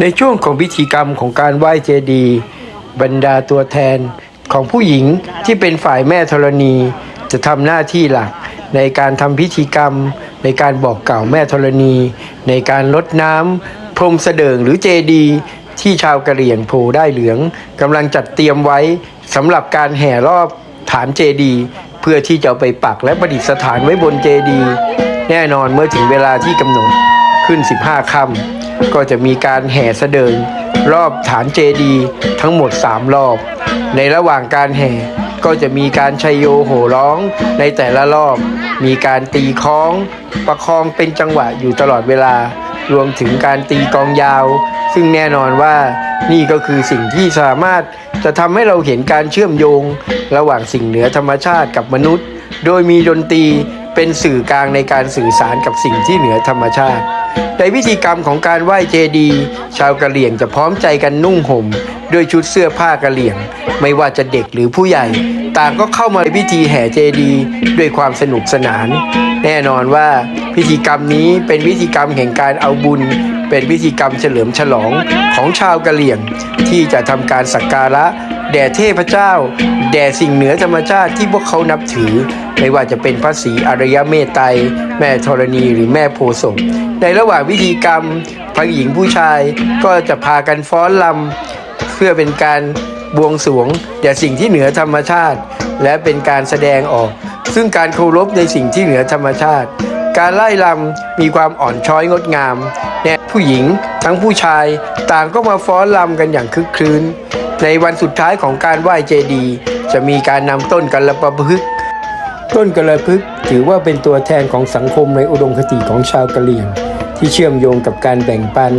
ในช่วงของพิธีกรรมของการไหว้เจดีย์บรรดาตัวแทนของผู้หญิงที่เป็นฝ่ายแม่ธรณี จะทำหน้าที่หลัก ในการทำพิธีกรรม ในการบอกกล่าวแม่ธรณี ในการลดน้ำพรมเสดิงหรือเจดีย์ที่ชาวกะเหรี่ยงโพได้เหลืองกำลังจัดเตรียมไว้สำหรับการแห่รอบฐานเจดีย์เพื่อที่จะไปปักและประดิษฐานไว้บนเจดีย์แน่นอนเมื่อถึงเวลาที่กำหนดขึ้น 15ค่ำ ก็จะมีการแห่เสดิงรอบฐานเจดีทั้งหมด 3 รอบ ในระหว่างการแห่ก็จะมีการชัยโยโห่ร้องในแต่ละรอบ มีการตีคล้อง ประคองเป็นจังหวะอยู่ตลอดเวลา รวมถึงการตีกองยาว ซึ่งแน่นอนว่านี่ก็คือสิ่งที่สามารถจะทำให้เราเห็นการเชื่อมโยง ระหว่างสิ่งเหนือธรรมชาติกับมนุษย์ โดยมีดนตรี เป็นสื่อกลางในการสื่อสารกับสิ่งที่เหนือธรรมชาติ ในพิธีกรรมของการไหว้เจดีย์ชาวกะเหรี่ยงจะพร้อมใจกันนุ่งห่มด้วยชุดเสื้อผ้ากะเหรี่ยง ไม่ว่าจะเด็กหรือผู้ใหญ่ ต่างก็เข้ามาในพิธีแห่เจดีย์ด้วยความสนุกสนาน แน่นอนว่าพิธีกรรมนี้เป็นพิธีกรรมแห่งการเอาบุญ เป็นพิธีกรรมเฉลิมฉลองของชาวกะเหรี่ยง ที่จะทำการสักการะ แด่เทพเจ้า แด่สิ่งเหนือธรรมชาติที่พวกเขานับถือ ไม่ว่าจะเป็นพระศรีอริยเมตไตรแม่ธรณีหรือแม่โพธิ์ศพในระหว่างพิธีกรรมทั้งหญิงผู้ชายก็จะพากันฟ้อนลำเพื่อเป็นการบวงสรวงแด่สิ่งที่เหนือธรรมชาติ และเป็นการแสดงออก ซึ่งการเคารพในสิ่งที่เหนือธรรมชาติ การไล่ลำมีความอ่อนช้อยงดงามแน่ผู้หญิงทั้งผู้ชายต่างก็มาฟ้อนลำกันอย่างคึกคืน ในวันสุดท้ายของการไหว้เจดีย์จะมีการนำต้นกัลปะพฤกษ์ต้นกัลปะพฤกษ์ถือว่าเป็นตัวแทนของสังคมในอุดมคติของชาวกะเหรี่ยง ที่เชื่อมโยงกับการแบ่งปัน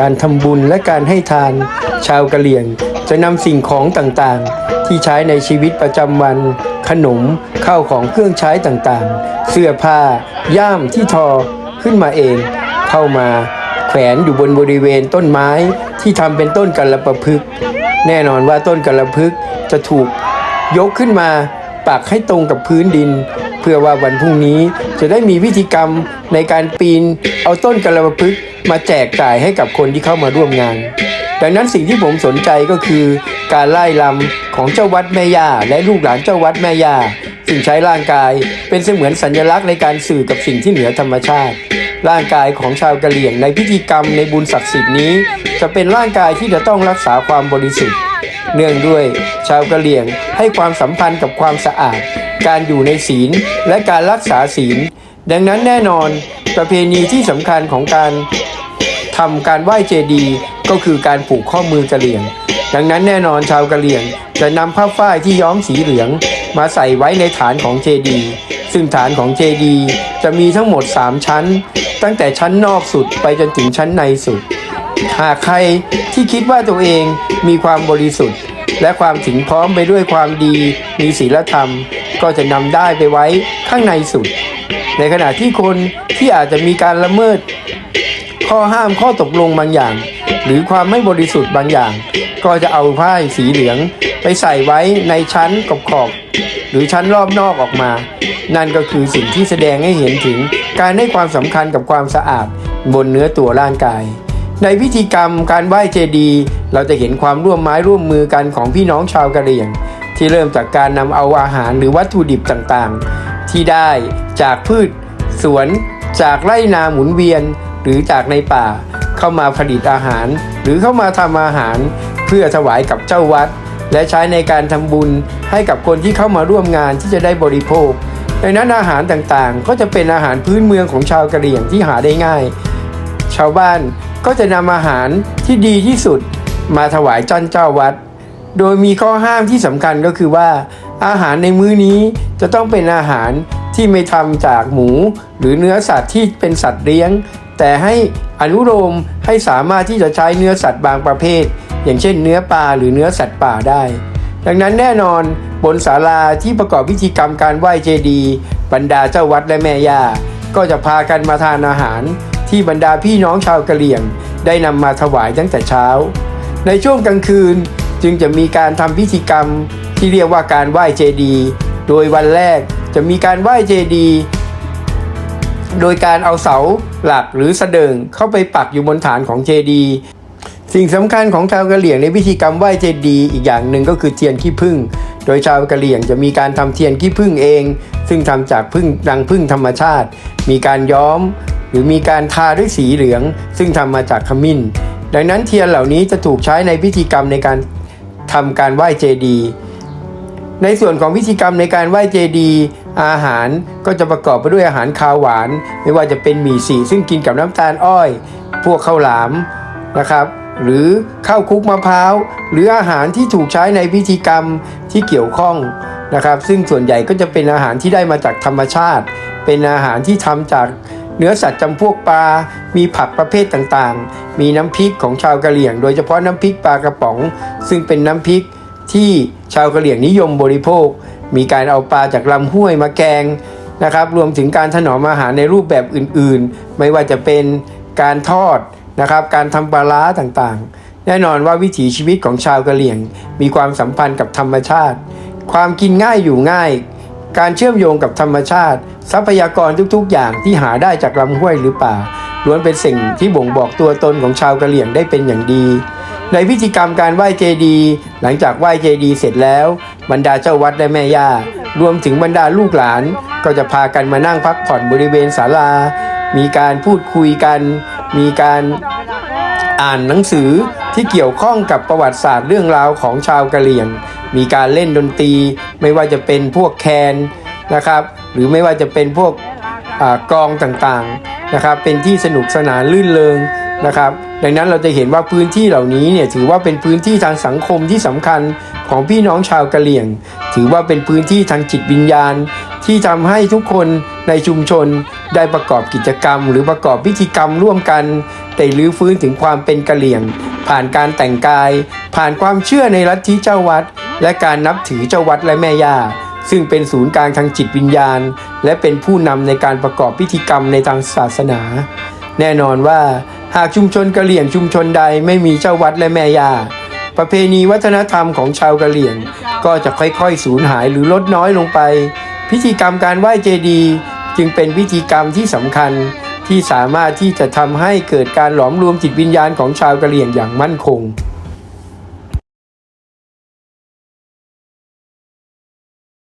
การทำบุญและการให้ทาน ชาวกะเหรี่ยงจะนำสิ่งของต่างๆ ที่ใช้ในชีวิตประจำวัน ขนมข้าวของเครื่องใช้ต่างๆ เสื้อผ้า ย่ามที่ทอขึ้นมาเอง เข้ามาแขวนอยู่บนบริเวณต้นไม้ที่ทำเป็นต้นกัลปะพฤกษ แน่นอนว่าต้นกระพึกษ์จะถูกยกขึ้นมาปักให้ตรงกับพื้นดิน เพื่อว่าวันพรุ่งนี้จะได้มีพิธีกรรมในการปีน เอาต้นกระพึกษ์มาแจกจ่ายให้กับคนที่เข้ามาร่วมงาน ดังนั้นสิ่งที่ผมสนใจก็คือการไล่ลำของเจ้าวัดแม่ย่าและลูกหลานเจ้าวัดแม่ย่าซึ่งใช้ร่างกายเป็นเสมือนสัญลักษณ์ในการสื่อกับสิ่งที่เหนือธรรมชาติ ร่างกายของชาวกะเหรี่ยงในพิธีกรรมในบุญศักดิ์สิทธิ์นี้ จะเป็นร่างกายที่จะต้องรักษาความบริสุทธิ์ เนื่องด้วยชาวกะเหรี่ยงให้ความสัมพันธ์กับความสะอาด การอยู่ในศีลและการรักษาศีล ดังนั้นแน่นอนประเพณีที่สำคัญของการทำการไหว้เจดีย์ก็คือการผูกข้อมือกะเหรี่ยง ดังนั้นแน่นอนชาวกะเหรี่ยงจะนำผ้าฝ้ายที่ย้อมสีเหลือง มาใส่ไว้ในฐานของเจดีย์ซึ่งฐานของเจดีย์จะมีทั้งหมด 3 ชั้น ตั้งแต่ชั้นนอกสุดไปจนถึงชั้นในสุด หากใครที่คิดว่าตัวเองมีความบริสุทธิ์ และความถึงพร้อมไปด้วยความดี มีศีลธรรม ก็จะนำได้ไปไว้ข้างในสุด ในขณะที่คนที่อาจจะมีการละเมิด ข้อห้ามข้อตกลงบางอย่าง หรือความไม่บริสุทธิ์บางอย่าง ก็จะเอาผ้าสีเหลืองไปใส่ไว้ในชั้นขอบขอบหรือชั้นรอบนอกออกมา นั่นก็คือสิ่งที่แสดงให้เห็นถึงการให้ความสำคัญกับความสะอาดบนเนื้อตัวร่างกาย ในพิธีกรรมการไหว้เจดีย์เราจะเห็นความร่วมไม้ร่วมมือกันของพี่น้องชาวกะเหรี่ยง ที่เริ่มจากการนำเอาอาหารหรือวัตถุดิบต่างๆ ที่ได้จากพืช สวน จากไร่นาหมุนเวียน หรือจากในป่า เข้ามาผลิตอาหาร หรือเข้ามาทำอาหารเพื่อถวายกับเจ้าวัด และใช้ในการทำบุญให้กับคนที่เข้ามาร่วมงานที่จะได้บริโภคดังนั้นอาหารต่างๆ ก็จะเป็นอาหารพื้นเมืองของชาวกะเหรี่ยงที่หาได้ง่าย ชาวบ้านก็จะนำอาหารที่ดีที่สุดมาถวายจ้นเจ้าวัด โดยมีข้อห้ามที่สำคัญก็คือว่า อาหารในมื้อนี้จะต้องเป็นอาหารที่ไม่ทำจากหมู หรือเนื้อสัตว์ที่เป็นสัตว์เลี้ยง แต่ให้อนุโลมให้สามารถที่จะใช้เนื้อสัตว์บางประเภท อย่างเช่นเนื้อปลาหรือเนื้อสัตว์ป่าได้ ดังนั้นแน่นอนบนศาลาที่ประกอบพิธีกรรมการไหว้เจดีย์บรรดาเจ้าวัดและแม่ย่าก็จะพากันมาทานอาหาร ที่บรรดาพี่น้องชาวกะเหรี่ยง ได้นำมาถวายตั้งแต่เช้า ในช่วงกลางคืนจึงจะมีการทำพิธีกรรมที่เรียกว่าการไหว้เจดีย์โดยวันแรกจะมีการไหว้เจดีย์ โดยการเอาเสาหลักหรือสะเดิงเข้าไปปักอยู่บนฐานของเจดีย์สิ่งสำคัญของชาวกะเหรี่ยงในพิธีกรรมไหว้เจดีย์อีกอย่างหนึ่งก็คือเทียนขี้ผึ้งโดยชาวกะเหรี่ยงจะมีการทำเทียนขี้ผึ้งเอง ซึ่งทำจากผึ้งรังผึ้งธรรมชาติ มีการย้อม หรือมีการทาด้วยสีเหลือง ซึ่งทำมาจากขมิ้น ดังนั้นเทียนเหล่านี้จะถูกใช้ในพิธีกรรมในการทำการไหว้เจดีย์ในส่วนของพิธีกรรมในการไหว้เจดีย์ อาหารก็จะประกอบไปด้วยอาหารคาวหวาน ไม่ว่าจะเป็นหมี่สีซึ่งกินกับน้ำตาลอ้อย พวกข้าวหลามนะครับ หรือข้าวคุกมะพร้าว หรืออาหารที่ถูกใช้ในพิธีกรรมที่เกี่ยวข้องนะครับ ซึ่งส่วนใหญ่ก็จะเป็นอาหารที่ได้มาจากธรรมชาติ เป็นอาหารที่ทำจากเนื้อสัตว์จำพวกปลา มีผักประเภทต่างๆ มีน้ำพริกของชาวกะเหรี่ยง โดยเฉพาะน้ำพริกปลากระป๋อง ซึ่งเป็นน้ำพริกที่ชาวกะเหรี่ยงนิยมบริโภค มีการเอาปลาจากลำห้วยมาแกงนะครับ รวมถึงการถนอมอาหารในรูปแบบอื่นๆ ไม่ว่าจะเป็นการทอดนะครับ การทำปลาร้าต่างๆ แน่นอนว่าวิถีชีวิตของชาวกะเหรี่ยง มีความสัมพันธ์กับธรรมชาติ ความกินง่ายอยู่ง่าย การเชื่อมโยงกับธรรมชาติ ทรัพยากรทุกๆ อย่างที่หาได้จากลำห้วยหรือป่าล้วนเป็นสิ่งที่บ่งบอกตัวตนของชาวกะเหรี่ยงได้เป็นอย่างดี ในพิธีกรรมการไหว้เจดีย์หลังจากไหว้เจดีย์เสร็จแล้ว บรรดาเจ้าวัดและแม่ย่ารวมถึงบรรดาลูกหลาน ก็จะพากันมานั่งพักผ่อนบริเวณศาลา มีการพูดคุยกัน มีการอ่านหนังสือที่เกี่ยวข้องกับประวัติศาสตร์เรื่องราวของชาวกะเหรี่ยง มีการเล่นดนตรี ไม่ว่าจะเป็นพวกแคนนะครับ หรือไม่ว่าจะเป็นพวกกองต่างๆนะครับ เป็นที่สนุกสนานลื่นเริงนะครับ ดังนั้นเราจะเห็นว่าพื้นที่เหล่านี้เนี่ยถือว่าเป็นพื้นที่ทางสังคมที่สำคัญของพี่น้องชาวกะเหรี่ยง ถือว่าเป็นพื้นที่ทางจิตวิญญาณ ที่ทำให้ทุกคนในชุมชนได้ประกอบกิจกรรม หรือประกอบพิธีกรรมร่วมกันได้รื้อฟื้นถึงความเป็นกะเหรี่ยง ผ่านการแต่งกาย ผ่านความเชื่อในลัทธิเจ้าวัด และการนับถือเจ้าวัดและแม่ย่าซึ่งเป็นศูนย์กลางทางจิตวิญญาณ และเป็นผู้นำในการประกอบพิธีกรรมในทางศาสนา แน่นอนว่า หากชุมชนกะเหรี่ยงชุมชนใดไม่มีเจ้าวัดและแม่ยาประเพณีวัฒนธรรมของชาวกะเหรี่ยง ก็จะค่อยๆสูญหายหรือลดน้อยลงไป พิธีกรรมการไหว้เจดีย์จึงเป็นพิธีกรรมที่สำคัญที่สามารถที่จะทำให้เกิดการหลอมรวมจิตวิญญาณของชาวกะเหรี่ยงอย่างมั่นคง